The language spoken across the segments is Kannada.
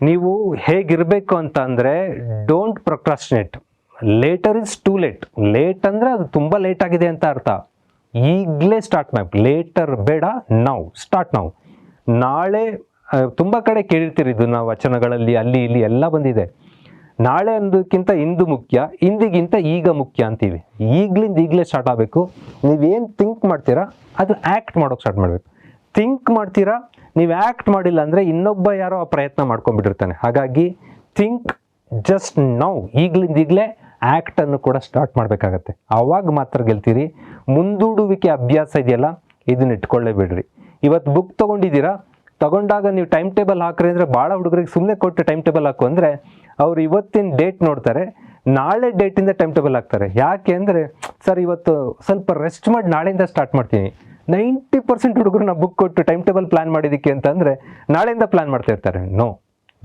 ನೀವು ಹೇಗಿರಬೇಕು ಅಂತ ಅಂದರೆ don't procrastinate later is too late late ಅಂದರೆ ಅದು ತುಂಬ ಲೇಟ್ ಆಗಿದೆ ಅಂತ ಅರ್ಥ. ಈಗಲೇ ಸ್ಟಾರ್ಟ್ ಮಾಡಿ ಲೇಟರ್ ಬೇಡ ನಾವು ಸ್ಟಾರ್ಟ್ ನಾವು ನಾಳೆ ತುಂಬ ಕಡೆ ಕೇಳಿರ್ತೀರಿ ಇದು ನಾವು ವಚನಗಳಲ್ಲಿ ಅಲ್ಲಿ ಇಲ್ಲಿ ಎಲ್ಲ ಬಂದಿದೆ. ನಾಳೆ ಅನ್ನೋದಕ್ಕಿಂತ ಇಂದು ಮುಖ್ಯ ಇಂದಿಗಿಂತ ಈಗ ಮುಖ್ಯ ಅಂತೀವಿ. ಈಗಲಿಂದ ಈಗಲೇ ಸ್ಟಾರ್ಟ್ ಆಗಬೇಕು. ನೀವೇನು ಥಿಂಕ್ ಮಾಡ್ತೀರಾ ಅದು ಆ್ಯಕ್ಟ್ ಮಾಡೋಕೆ ಸ್ಟಾರ್ಟ್ ಮಾಡಬೇಕು. ಥಿಂಕ್ ಮಾಡ್ತೀರಾ? ನೀವು ಆ್ಯಕ್ಟ್ ಮಾಡಿಲ್ಲ ಅಂದರೆ ಇನ್ನೊಬ್ಬ ಯಾರೋ ಆ ಪ್ರಯತ್ನ ಮಾಡ್ಕೊಂಡ್ಬಿಟ್ಟಿರ್ತಾನೆ. ಹಾಗಾಗಿ ಥಿಂಕ್ ಜಸ್ಟ್ ನೌ ಈಗಲಿಂದ ಈಗಲೇ ಆ್ಯಕ್ಟನ್ನು ಕೂಡ ಸ್ಟಾರ್ಟ್ ಮಾಡಬೇಕಾಗತ್ತೆ. ಆವಾಗ ಮಾತ್ರ ಗೆಲ್ತೀರಿ. ಮುಂದೂಡುವಿಕೆ ಅಭ್ಯಾಸ ಇದೆಯಲ್ಲ, ಇದನ್ನ ಇಟ್ಕೊಳ್ಳೇ ಬಿಡ್ರಿ ಇವತ್ತು ಬುಕ್ ತೊಗೊಂಡಿದ್ದೀರಾ? ತಗೊಂಡಾಗ ನೀವು ಟೈಮ್ ಟೇಬಲ್ ಹಾಕ್ರಿ ಅಂದರೆ ಭಾಳ ಹುಡುಗರಿಗೆ ಸುಮ್ಮನೆ ಕೊಟ್ಟು ಟೈಮ್ ಟೇಬಲ್ ಹಾಕು ಅಂದರೆ ಅವ್ರು ಇವತ್ತಿನ ಡೇಟ್ ನೋಡ್ತಾರೆ. ನಾಳೆ ಡೇಟಿಂದ ಟೈಮ್ ಟೇಬಲ್ ಹಾಕ್ತಾರೆ. ಯಾಕೆ ಅಂದರೆ, ಸರ್ ಇವತ್ತು ಸ್ವಲ್ಪ ರೆಸ್ಟ್ ಮಾಡಿ, ನಾಳೆಯಿಂದ ಸ್ಟಾರ್ಟ್ ಮಾಡ್ತೀನಿ. ನೈಂಟಿ ಪರ್ಸೆಂಟ್ ಹುಡುಗರು ನಾವು ಬುಕ್ ಕೊಟ್ಟು ಟೈಮ್ ಟೇಬಲ್ ಪ್ಲಾನ್ ಮಾಡಿದ್ದಕ್ಕೆ ಅಂತಂದರೆ ನಾಳೆಯಿಂದ ಪ್ಲಾನ್ ಮಾಡ್ತಾ ಇರ್ತಾರೆ. ನೋ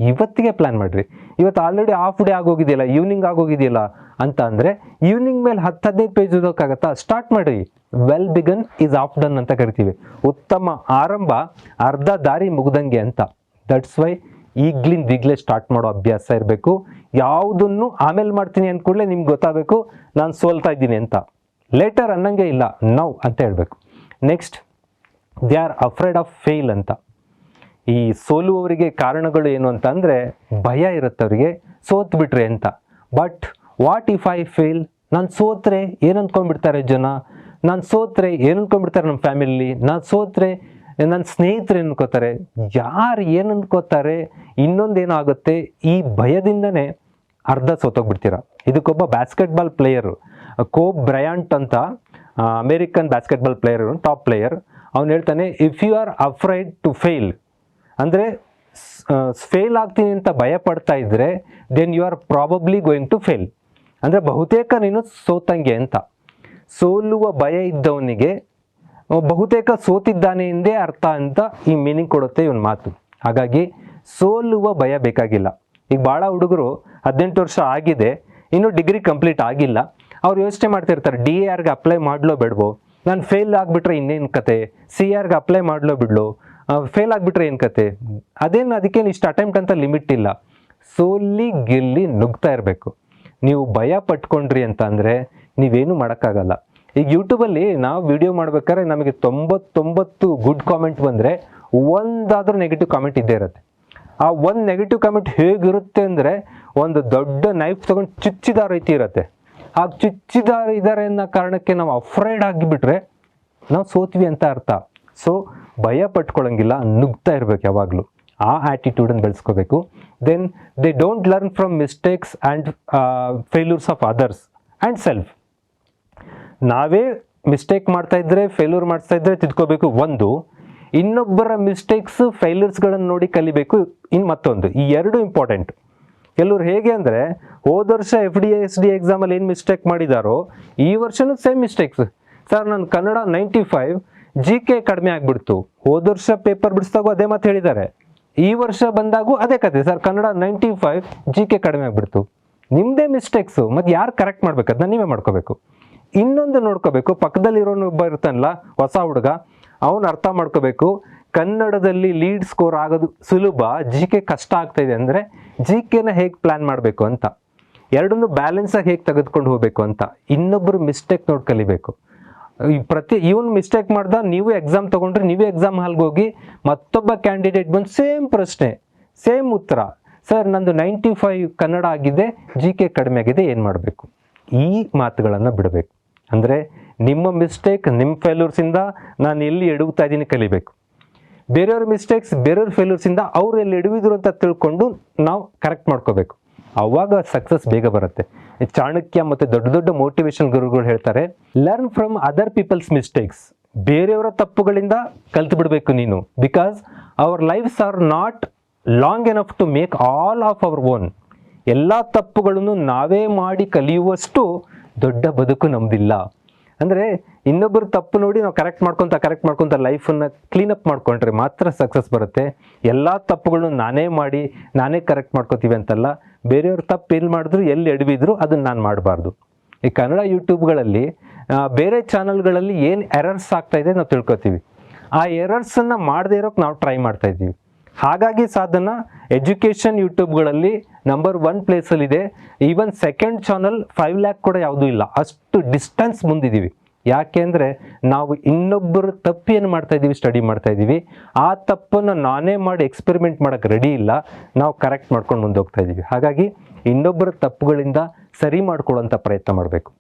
ಇವತ್ತಿಗೆ ಪ್ಲಾನ್ ಮಾಡಿರಿ. ಇವತ್ತು ಆಲ್ರೆಡಿ ಹಾಫ್ ಡೇ ಆಗೋಗಿದೆಯಲ್ಲ ಈವ್ನಿಂಗ್ ಆಗೋಗಿದೆಯಲ್ಲ ಅಂತ ಅಂದರೆ ಈವ್ನಿಂಗ್ ಮೇಲೆ ಹತ್ತು, ಹದಿನೈದು ಪೇಜ್ ಓದೋಕ್ಕಾಗತ್ತಾ? ಸ್ಟಾರ್ಟ್ ಮಾಡಿರಿ. Well begun is half done ಅಂತ ಕರಿತೀವಿ. ಉತ್ತಮ ಆರಂಭ ಅರ್ಧ ದಾರಿ ಮುಗ್ದಂಗೆ ಅಂತ. ದಟ್ಸ್ ವೈ ಈಗ್ಲಿಂದ ಈಗಲೇ ಸ್ಟಾರ್ಟ್ ಮಾಡೋ ಅಭ್ಯಾಸ ಇರಬೇಕು. ಯಾವುದನ್ನು ಆಮೇಲೆ ಮಾಡ್ತೀನಿ ಅಂದ್ಕೂಡಲೇ ನಿಮ್ಗೆ ಗೊತ್ತಾಗಬೇಕು. ನಾನು ಸೋಲ್ತಾ ಇದ್ದೀನಿ ಅಂತ. ಲೇಟರ್ ಅನ್ನಂಗೆ ಇಲ್ಲ. ನೌ ಅಂತ ಹೇಳಬೇಕು. Next they are afraid of fail ಅಂತ. ಈ ಸೋಲುವವರಿಗೆ ಕಾರಣಗಳು ಏನು ಅಂತ ಅಂದರೆ ಭಯ ಇರುತ್ತೆ ಅವರಿಗೆ ಸೋತ್ ಬಿಟ್ರೆ ಅಂತ. But what if I fail ನಾನು ಸೋತ್ರೆ ಏನು ಅಂದ್ಕೊಂಡ್ಬಿಡ್ತಾರೆ ಜನ? ನಾನು ಸೋತ್ರೆ ಏನಂದ್ಕೊಂಡ್ಬಿಡ್ತಾರೆ ನಮ್ಮ ಫ್ಯಾಮಿಲಿ? ನಾನು ಸೋತ್ರೆ ನನ್ನ ಸ್ನೇಹಿತರು ಅನ್ಕೋತಾರೆ? ಯಾರು ಏನು ಅಂದ್ಕೋತಾರೆ ಇನ್ನೊಂದೇನೋ ಆಗುತ್ತೆ? ಈ ಭಯದಿಂದನೇ ಅರ್ಧ ಸೋತೋಗ್ಬಿಡ್ತೀರ. ಇದಕ್ಕೊಬ್ಬ ಬ್ಯಾಸ್ಕೆಟ್ಬಾಲ್ ಪ್ಲೇಯರು ಕೋಬ್ ಬ್ರಯಾಂಟ್ ಅಂತ American basketball player top player ಅವ್ನು ಹೇಳ್ತಾನೆ if you are afraid to fail ಅಂದರೆ ಫೇಲ್ ಆಗ್ತೀನಿ ಅಂತ ಭಯ ಪಡ್ತಾ ಇದ್ದರೆ then you are probably going to fail ಅಂದರೆ ಬಹುತೇಕ ನೀನು ಸೋತಂಗೆ ಅಂತ. ಸೋಲುವ ಭಯ ಇದ್ದವನಿಗೆ ಬಹುತೇಕ ಸೋತಿದ್ದಾನೆ ಎಂದೇ ಅರ್ಥ ಅಂತ ಈ ಮೀನಿಂಗ್ ಕೊಡುತ್ತೆ ಇವನ್ ಮಾತು. ಹಾಗಾಗಿ ಸೋಲುವ ಭಯ ಬೇಕಾಗಿಲ್ಲ. ಈಗ ಭಾಳ ಹುಡುಗರು ಹದಿನೆಂಟು ವರ್ಷ ಆಗಿದೆ, ಇನ್ನೂ ಡಿಗ್ರಿ ಕಂಪ್ಲೀಟ್ ಆಗಿಲ್ಲ. ಅವ್ರು ಯೋಚನೆ ಮಾಡ್ತಿರ್ತಾರೆ ಡಿ ಎ ಆರ್ಗೆ ಅಪ್ಲೈ ಮಾಡಲೋ ಬೇಡವೋ? ನಾನು ಫೇಲ್ ಆಗಿಬಿಟ್ರೆ ಇನ್ನೇನು ಕತೆ? ಸಿ ಆರ್ಗೆ ಅಪ್ಲೈ ಮಾಡಲೋ ಬಿಡ್ಲೋ? ಫೇಲ್ ಆಗಿಬಿಟ್ರೆ ಏನು ಕತೆ? ಅದೇನು ಅದಕ್ಕೇನು ಇಷ್ಟು ಅಟೆಂಪ್ಟ್ ಅಂತ ಲಿಮಿಟ್ ಇಲ್ಲ. ಸೋಲಿ ಗೆಲ್ಲಿ ನುಗ್ತಾ ಇರಬೇಕು. ನೀವು ಭಯ ಪಟ್ಕೊಂಡ್ರಿ ಅಂತ ಅಂದರೆ ನೀವೇನು ಮಾಡೋಕ್ಕಾಗಲ್ಲ. ಈಗ ಯೂಟ್ಯೂಬಲ್ಲಿ ನಾವು ವಿಡಿಯೋ ಮಾಡ್ಬೇಕಾದ್ರೆ ನಮಗೆ ತೊಂಬತ್ತೊಂಬತ್ತು ಗುಡ್ ಕಾಮೆಂಟ್ ಬಂದರೆ ಒಂದಾದರೂ ನೆಗೆಟಿವ್ ಕಾಮೆಂಟ್ ಇದ್ದೇ ಇರುತ್ತೆ. ಆ ಒಂದು ನೆಗೆಟಿವ್ ಕಾಮೆಂಟ್ ಹೇಗಿರುತ್ತೆ ಅಂದರೆ ಒಂದು ದೊಡ್ಡ ನೈಫ್ ತೊಗೊಂಡು ಚುಚ್ಚಿದ ರೀತಿ ಇರುತ್ತೆ. ಆ ಚುಚ್ಚಿದ್ದಾರೆ, ಇದ್ದಾರೆ ಅನ್ನೋ ಕಾರಣಕ್ಕೆ ನಾವು ಅಫ್ರೈಡ್ ಆಗಿಬಿಟ್ರೆ ನಾವು ಸೋತ್ವಿ ಅಂತ ಅರ್ಥ. ಸೊ ಭಯ ಪಟ್ಕೊಳ್ಳಂಗಿಲ್ಲ ನುಗ್ತಾ ಇರಬೇಕು ಯಾವಾಗಲೂ. ಆ ಆ್ಯಟಿಟ್ಯೂಡನ್ನು ಬೆಳೆಸ್ಕೋಬೇಕು. Then they don't learn from mistakes and failures of others and self ನಾವೇ ಮಿಸ್ಟೇಕ್ ಮಾಡ್ತಾ ಇದ್ರೆ ಫೇಲ್ಯೂರ್ ಮಾಡ್ತಾ ಇದ್ರೆ ತಿದ್ಕೋಬೇಕು. ಒಂದು, ಇನ್ನೊಬ್ಬರ ಮಿಸ್ಟೇಕ್ಸ್ ಫೇಲ್ಯೂರ್ಸ್ಗಳನ್ನು ನೋಡಿ ಕಲಿಬೇಕು. ಇನ್ನು ಮತ್ತೊಂದು, ಈ ಎರಡು ಇಂಪಾರ್ಟೆಂಟ್ ಕೆಲವ್ರು ಹೇಗೆ ಅಂದರೆ, ಹೋದ ವರ್ಷ ಎಫ್ ಡಿ ಎಸ್ ಡಿ ಎಕ್ಸಾಮಲ್ಲಿ ಏನು ಮಿಸ್ಟೇಕ್ ಮಾಡಿದಾರೋ, ಈ ವರ್ಷನೂ ಸೇಮ್ ಮಿಸ್ಟೇಕ್ಸ್ ಸರ್ ನಾನು Kannada ninety five G K ಕಡಿಮೆ ಆಗಿಬಿಡ್ತು. ಹೋದ ವರ್ಷ ಪೇಪರ್ ಬಿಡಿಸ್ದಾಗೂ ಅದೇ ಮಾತು ಹೇಳಿದ್ದಾರೆ. ಈ ವರ್ಷ ಬಂದಾಗೂ ಅದೇ ಕತೆ. Sir Kannada ninety five G K ಕಡಿಮೆ ಆಗಿಬಿಡ್ತು. ನಿಮ್ಮದೇ ಮಿಸ್ಟೇಕ್ಸು ಮತ್ತು ಯಾರು ಕರೆಕ್ಟ್ ಮಾಡಬೇಕು? ಅದನ್ನ ನೀವೇ ಮಾಡ್ಕೋಬೇಕು. ಇನ್ನೊಂದು ನೋಡ್ಕೋಬೇಕು. ಪಕ್ಕದಲ್ಲಿರೋನೊಬ್ಬ ಇರ್ತಾನಲ್ಲ, ಹೊಸ ಹುಡುಗ, ಅವನು ಅರ್ಥ ಮಾಡ್ಕೋಬೇಕು. ಕನ್ನಡದಲ್ಲಿ ಲೀಡ್ ಸ್ಕೋರ್ ಆಗೋದು ಸುಲಭ ಜಿ ಕೆ ಕಷ್ಟ ಆಗ್ತಾ ಇದೆ ಅಂದರೆ ಜಿ ಕೆನ ಹೇಗೆ ಪ್ಲ್ಯಾನ್ ಮಾಡಬೇಕು ಅಂತ, ಎರಡನ್ನು ಬ್ಯಾಲೆನ್ಸಾಗಿ ಹೇಗೆ ತೆಗೆದುಕೊಂಡು ಹೋಗಬೇಕು ಅಂತ ಇನ್ನೊಬ್ಬರು ಮಿಸ್ಟೇಕ್ ನೋಡಿ ಕಲಿಬೇಕು. ಪ್ರತಿ, ಇವನ್ ಮಿಸ್ಟೇಕ್ ಮಾಡ್ದ, ನೀವು ಎಕ್ಸಾಮ್ ತಗೊಂಡ್ರೆ ನೀವೇ ಎಕ್ಸಾಮ್ ಹಾಲ್ಗೆ ಹೋಗಿ ಮತ್ತೊಬ್ಬ ಕ್ಯಾಂಡಿಡೇಟ್ ಬಂದು ಸೇಮ್ ಪ್ರಶ್ನೆ ಸೇಮ್ ಉತ್ತರ. ಸರ್ ನಂದು ನೈಂಟಿ ಫೈವ್ ಕನ್ನಡ ಆಗಿದೆ ಜಿ ಕೆ ಕಡಿಮೆ ಆಗಿದೆ, ಏನು ಮಾಡಬೇಕು? ಈ ಮಾತುಗಳನ್ನು ಬಿಡಬೇಕು. ಅಂದರೆ ನಿಮ್ಮ ಮಿಸ್ಟೇಕ್ ನಿಮ್ಮ ಫೇಲ್ಯೂರ್ಸಿಂದ ನಾನು ಎಲ್ಲಿ ಎಡುಗ್ತಾ ಇದ್ದೀನಿ ಕಲಿಬೇಕು. ಬೇರೆಯವ್ರ ಮಿಸ್ಟೇಕ್ಸ್ ಬೇರೆಯವ್ರ ಫೇಲ್ಯೂರ್ಸಿಂದ ಅವ್ರು ಎಲ್ಲಿ ಎಡವಿದ್ರು ಅಂತ ತಿಳ್ಕೊಂಡು ನಾವು ಕರೆಕ್ಟ್ ಮಾಡ್ಕೋಬೇಕು. ಅವಾಗ ಸಕ್ಸಸ್ ಬೇಗ ಬರುತ್ತೆ. ಚಾಣಕ್ಯ ಮತ್ತು ದೊಡ್ಡ ದೊಡ್ಡ ಮೋಟಿವೇಶನ್ ಗುರುಗಳು ಹೇಳ್ತಾರೆ learn from other people's mistakes ಬೇರೆಯವರ ತಪ್ಪುಗಳಿಂದ ಕಲ್ತು ಬಿಡಬೇಕು ನೀನು. Because our lives are not long enough to make all of our own ಎಲ್ಲ ತಪ್ಪುಗಳನ್ನು ನಾವೇ ಮಾಡಿ ಕಲಿಯುವಷ್ಟು ದೊಡ್ಡ ಬದುಕು ನಮ್ದಿಲ್ಲ. ಅಂದರೆ ಇನ್ನೊಬ್ಬರು ತಪ್ಪು ನೋಡಿ ನಾವು ಕರೆಕ್ಟ್ ಮಾಡ್ಕೊತ ಕರೆಕ್ಟ್ ಮಾಡ್ಕೊತ ಲೈಫನ್ನು ಕ್ಲೀನಪ್ ಮಾಡ್ಕೊಂಡ್ರೆ ಮಾತ್ರ ಸಕ್ಸಸ್ ಬರುತ್ತೆ. ಎಲ್ಲ ತಪ್ಪುಗಳನ್ನು ನಾನೇ ಮಾಡಿ, ನಾನೇ ಕರೆಕ್ಟ್ ಮಾಡ್ಕೋತೀವಿ ಅಂತಲ್ಲ, ಬೇರೆಯವ್ರ ತಪ್ಪು ಎಲ್ಲಿ ಮಾಡಿದ್ರು, ಎಲ್ಲಿ ಎಡವಿದ್ರು ಅದನ್ನು ನಾನು ಮಾಡಬಾರ್ದು. ಈ ಕನ್ನಡ ಯೂಟ್ಯೂಬ್ಗಳಲ್ಲಿ ಬೇರೆ ಚಾನಲ್ಗಳಲ್ಲಿ ಏನು ಎರರ್ಸ್ ಆಗ್ತಾಯಿದೆ ನಾವು ತಿಳ್ಕೊತೀವಿ. ಆ ಎರರ್ಸನ್ನು ಮಾಡದೇ ಇರೋಕ್ಕೆ ನಾವು ಟ್ರೈ ಮಾಡ್ತಾ ಇದ್ದೀವಿ. ಹಾಗಾಗಿ ಸಾಧನ ಎಜುಕೇಷನ್ ಯೂಟ್ಯೂಬ್ಗಳಲ್ಲಿ number one ಪ್ಲೇಸಲ್ಲಿದೆ. Even second channel five lakh ಕೂಡ ಯಾವುದೂ ಇಲ್ಲ. ಅಷ್ಟು ಡಿಸ್ಟೆನ್ಸ್ ಮುಂದಿದ್ದೀವಿ ಯಾಕೆಂದರೆ ನಾವು ಇನ್ನೊಬ್ಬರ ತಪ್ಪು ಏನು ಮಾಡ್ತಾ ಇದ್ದೀವಿ ಸ್ಟಡಿ ಮಾಡ್ತಾ ಇದ್ದೀವಿ ಆ ತಪ್ಪನ್ನು ನಾನೇ ಮಾಡಿ ಎಕ್ಸ್ಪೆರಿಮೆಂಟ್ ಮಾಡೋಕ್ಕೆ ರೆಡಿ ಇಲ್ಲ. ನಾವು ಕರೆಕ್ಟ್ ಮಾಡ್ಕೊಂಡು ಮುಂದೆ ಹೋಗ್ತಾ ಇದ್ದೀವಿ ಹಾಗಾಗಿ ಇನ್ನೊಬ್ಬರ ತಪ್ಪುಗಳಿಂದ ಸರಿ ಮಾಡ್ಕೊಳ್ಳೋಂಥ ಪ್ರಯತ್ನ ಮಾಡಬೇಕು.